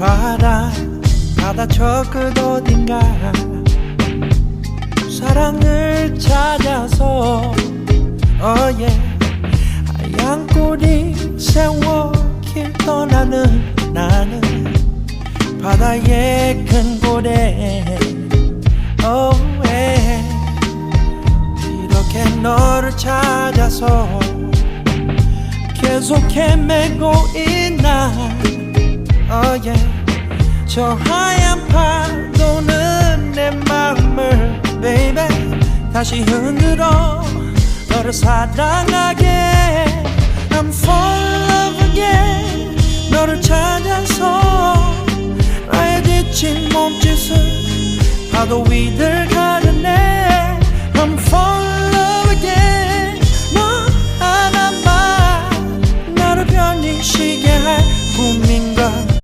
바다 바다 저 끝 어딘가. 사랑을 찾아서 어예. 하얀 꼬리 세워 길 떠나는 나는 바다의 큰 고래 oh, 예. 이렇게 너를 찾아서 계속 헤매고 있나 yeah. 저 하얀 파도는 내 마음을 baby 다시 흔들어 너를 사랑하게 I'm fall in love again 너를 찾아서 나의 지친 몸짓을 파도 위들